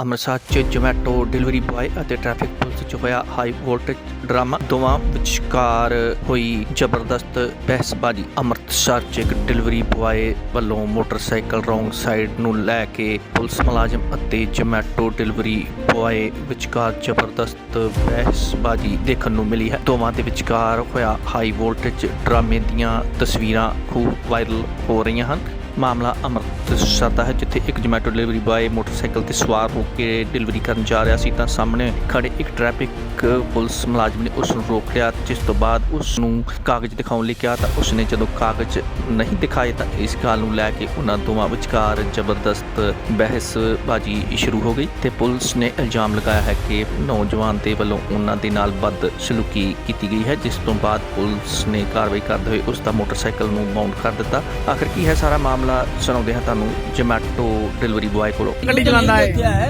ਅੰਮ੍ਰਿਤਸਰ 'ਚ Zomato delivery boy ਅਤੇ traffic police 'ਚ ਹੋਇਆ ਹਾਈ ਵੋਲਟੇਜ ਡਰਾਮਾ ਦੋਵਾਂ ਵਿਚਕਾਰ ਹੋਈ ਜ਼ਬਰਦਸਤ ਬਹਿਸਬਾਜ਼ੀ। ਅੰਮ੍ਰਿਤਸਰ 'ਚ ਇੱਕ ਡਿਲੀਵਰੀ ਬੁਆਏ ਵੱਲੋਂ ਮੋਟਰਸਾਈਕਲ ਰੋਂਗ ਸਾਈਡ ਨੂੰ ਲੈ ਕੇ ਪੁਲਿਸ ਮੁਲਾਜ਼ਮ ਅਤੇ ਜੋਮੈਟੋ ਡਿਲੀਵਰੀ ਬੁਆਏ ਵਿਚਕਾਰ ਜ਼ਬਰਦਸਤ ਬਹਿਸਬਾਜ਼ੀ ਦੇਖਣ ਨੂੰ ਮਿਲੀ ਹੈ। ਦੋਵਾਂ ਦੇ ਵਿਚਕਾਰ ਹੋਇਆ ਹਾਈ ਵੋਲਟੇਜ ਡਰਾਮੇ ਦੀਆਂ ਤਸਵੀਰਾਂ ਖੂਬ ਵਾਇਰਲ ਹੋ ਰਹੀਆਂ ਹਨ। ਮਾਮਲਾ ਅੰਮ੍ਰਿਤਸਰ ਦਾ ਹੈ ਜਿੱਥੇ ਇੱਕ ਜਮੈਟੋ ਡਿਲੀਵਰੀ ਬਾਏ ਮੋਟਰਸਾਈਕਲ ਤੇ ਸਵਾਰ ਹੋ ਕੇ ਡਿਲੀਵਰੀ ਕਰਨ ਜਾ ਰਿਹਾ ਸੀ, ਤਾਂ ਸਾਹਮਣੇ ਖੜੇ ਇੱਕ ਟ੍ਰੈਫਿਕ ਪੁਲਿਸ ਮੁਲਾਜ਼ਮ ਨੇ ਉਸ ਨੂੰ ਰੋਕ ਲਿਆ, ਜਿਸ ਤੋਂ ਬਾਅਦ ਉਸ ਨੂੰ ਕਾਗਜ਼ ਦਿਖਾਉਣ ਲਈ ਕਿਹਾ, ਤਾਂ ਉਸ ਨੇ ਜਦੋਂ ਕਾਗਜ਼ ਨਹੀਂ ਦਿਖਾਏ, ਤਾਂ ਇਸ ਗੱਲ ਨੂੰ ਲੈ ਕੇ ਉਹਨਾਂ ਦੋਵਾਂ ਵਿਚਕਾਰ ਜ਼ਬਰਦਸਤ ਬਹਿਸਬਾਜ਼ੀ ਸ਼ੁਰੂ ਹੋ ਗਈ ਤੇ ਪੁਲਿਸ ਨੇ ਇਲਜ਼ਾਮ ਲਗਾਇਆ ਹੈ ਕਿ ਨੌਜਵਾਨ ਦੇ ਵੱਲੋਂ ਉਹਨਾਂ ਦੇ ਨਾਲ ਬਦ ਸਲੂਕੀ ਕੀਤੀ ਗਈ ਹੈ, ਜਿਸ ਤੋਂ ਬਾਅਦ ਪੁਲਿਸ ਨੇ ਕਾਰਵਾਈ ਕਰਦੇ ਹੋਏ ਉਸ ਦਾ ਮੋਟਰਸਾਈਕਲ ਨੂੰ ਬਾਉਂਡ ਕਰ ਦਿੱਤਾ। ਆਖਰ ਕੀ ਹੈ ਸਾਰਾ ਮਾਮਲਾ? ਸੁਣਾਉਂਦੇ ਹਾਂ ਤੁਹਾਨੂੰ। ਜੋਮੈਟੋ ਡਿਲੀਵਰੀ ਬੁਆਏ ਕੋਲੋਂ ਗੱਡੀ ਚਲਾਉਂਦਾ ਹੈ क्या है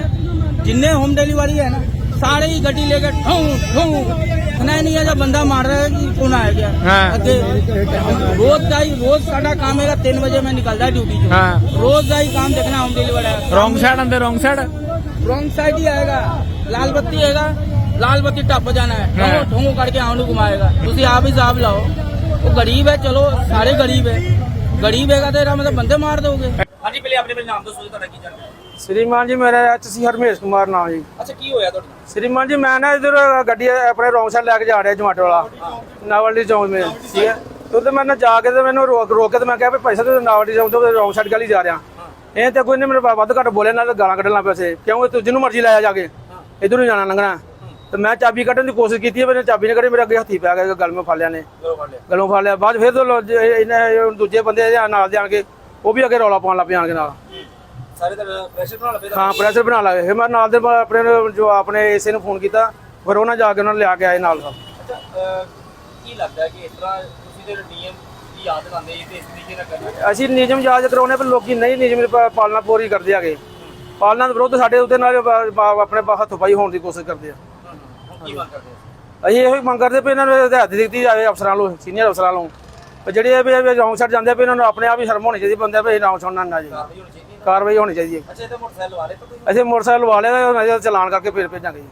जिन्ने होम डिलीवरी है ना सारे ही गड्डी लेके ठूं ठूं नहीं नहीं जब बंदा मार रहा है कि कौन आ गया हाँ। अगे रोज का ही रोज साडा काम है तीन बजे मैं निकलता है ड्यूटी से हाँ रोज का ही काम देखना होम डिलीवरी है ਰੋਂਗ ਸਾਈਡ ਆਂਦੇ ਰੋਂਗ ਸਾਈਡ रॉन्ग साइड ही आएगा लाल बत्ती आएगा लाल बत्ती टप जाना है हाँ। ठोंगो ठोंगो करके आउनु घुमाएगा तुसी आप ही हिसाब लाओ वो गरीब है चलो सारे गरीब है ਗੜੀ ਵੇਗਾ ਤੇਰਾ ਮਤਲਬ ਬੰਦੇ ਮਾਰ ਦੋਗੇ? ਹਾਂਜੀ ਪਹਿਲੇ ਆਪਣੇ ਨਾਮ ਦੱਸੋ ਜੀ ਤੁਹਾਡਾ ਕੀ ਚੱਲ ਰਿਹਾ ਸ੍ਰੀਮਾਨ ਜੀ ਮੇਰਾ ਐਚਸੀ ਹਰਮੇਸ਼ ਕੁਮਾਰ ਨਾਮ ਜੀ। ਅੱਛਾ ਕੀ ਹੋਇਆ ਤੁਹਾਡੇ? ਸ੍ਰੀਮਾਨ ਜੀ ਮੈਂ ਨਾ ਇਧਰ ਗੱਡੀ ਆਪਣੇ ਰੌਂਗ ਸਾਈਡ ਲੈ ਕੇ ਜਾ ਰਿਹਾ ਜਮਾਟੋ ਵਾਲਾ ਨਾਵਲਡੀ ਚੌਂਕ ਮੇ ਠੀਕ ਹੈ? ਤੇ ਮੈਂ ਜਾ ਕੇ ਤੇ ਮੈਨੂੰ ਰੋਕ ਰੋਕ ਕੇ ਤੇ ਮੈਂ ਕਿਹਾ ਵੀ ਭਾਈ ਸਾਹਿਬ ਤੁਸੀਂ ਚੌਂਕ ਤੋਂ ਰੌਂਗ ਸਾਈਡ ਗਲੀ ਜਾ ਰਿਹਾ ਇਹ ਤੇ ਕੋਈ ਨੇ ਮੇਰੇ ਵੱਧ ਘੱਟ ਬੋਲੇ ਨਾਲ ਗਾਲਾਂ ਕੱਢਣਾ ਪੈਸੇ ਪਿਆ ਕਿਉਂ? ਤੂੰ ਜਿਹਨੂੰ ਮਰਜ਼ੀ ਲਾਇਆ ਜਾ ਕੇ ਇਧਰ ਨੂੰ ਜਾਣਾ ਲੰਘਣਾ। ਤੇ ਮੈਂ ਚਾਬੀ ਕੱਢਣ ਦੀ ਕੋਸ਼ਿਸ਼ ਕੀਤੀ ਮੈਨੂੰ ਚਾਬੀ ਨੇ ਕੱਢੀ ਮੇਰੇ ਅੱਗੇ ਹੱਥੀ ਪੈ ਗਿਆ ਗਲ ਮੇ ਫੜ ਲਿਆ ਨੇ। ਗਲੋ ਫੜ ਲਿਆ। ਬਾਅਦ ਫਿਰ ਇਹਨੇ ਦੂਜੇ ਬੰਦੇ ਇਹਦੇ ਨਾਲ ਦੇ ਆਣ ਕੇ ਉਹ ਵੀ ਅੱਗੇ ਰੌਲਾ ਪਾਉਣ ਲੱਗ ਪਏ ਆਣ ਕੇ ਨਾਲ। ਸਾਰੇ ਤਾਂ ਪ੍ਰੈਸ਼ਰ ਬਣਾ ਲਵੇ ਹਾਂ ਪ੍ਰੈਸ਼ਰ ਬਣਾ ਲਾਏ ਫਿਰ ਮੈਂ ਨਾਲ ਦੇ ਆਪਣੇ ਜੋ ਆਪਣੇ ਏਸੇ ਨੂੰ ਫੋਨ ਕੀਤਾ ਫਿਰ ਉਹਨਾਂ ਜਾ ਕੇ ਉਹਨਾਂ ਨੂੰ ਲਿਆ ਕੇ ਆਏ ਨਾਲ। ਅੱਛਾ ਅਹ, ਕੀ ਲੱਗਦਾ ਕਿ ਇਸ ਤਰ੍ਹਾਂ ਤੁਸੀਂ ਤੇ ਨਿਯਮ ਦੀ ਯਾਦ ਲਾਉਂਦੇ ਜੀ ਤੇ ਇਸ ਤਰੀਕੇ ਨਾਲ ਕਰਨਾ ਅਸੀਂ ਨਿਯਮ ਯਾਦ ਕਰਾਉਣੇ ਪਰ ਲੋਕੀ ਨਹੀਂ ਨਿਯਮ ਦੀ ਪਾਲਣਾ ਪੂਰੀ ਕਰਦੇ ਆਗੇ ਪਾਲਣਾ ਦੇ ਵਿਰੁੱਧ ਸਾਡੇ ਉੱਤੇ ਨਾਲ ਆਪਣੇ ਹੱਥੋਂ ਪਾਈ ਹੋਣ ਦੀ ਕੋਸ਼ਿਸ਼ ਕਰਦੇ ਆ। ਕੀ ਮੰਗ ਕਰਦੇ ਹੋ ਅਸੀਂ ਇਹੋ ਹੀ ਮੰਗ ਕਰਦੇ ਵੀ ਇਹਨਾਂ ਨੂੰ ਹਦਾਇਤ ਦਿੱਤੀ ਜਾਵੇ ਅਫਸਰਾਂ ਨੂੰ ਸੀਨੀਅਰ ਅਫਸਰਾਂ ਨੂੰ। ਵੀ ਜਿਹੜੇ ਇਹ ਵੀ ਰੌਂਗ ਸਾਈਡ ਜਾਂਦੇ ਵੀ ਇਹਨਾਂ ਨੂੰ ਆਪਣੇ ਆਪ ਹੀ ਸ਼ਰਮ ਹੋਣੀ ਚਾਹੀਦੀ ਬੰਦੇ ਵੀ ਰੌਂਗ ਸੁਣਨਾ ਨਾ ਜੀ ਕਾਰਵਾਈ ਹੋਣੀ ਚਾਹੀਦੀ ਹੈ। ਅੱਛਾ ਇਹ ਤਾਂ ਮੋਟਰਸਾਈਕਲ ਵਾਲੇ ਤਾਂ ਅਸੀਂ ਮੋਟਰਸਾਈਕਲ ਉਹਨਾਂ ਦਾ ਚਲਾਨ ਕਰਕੇ ਫਿਰ ਭੇਜਾਂਗੇ ਜੀ।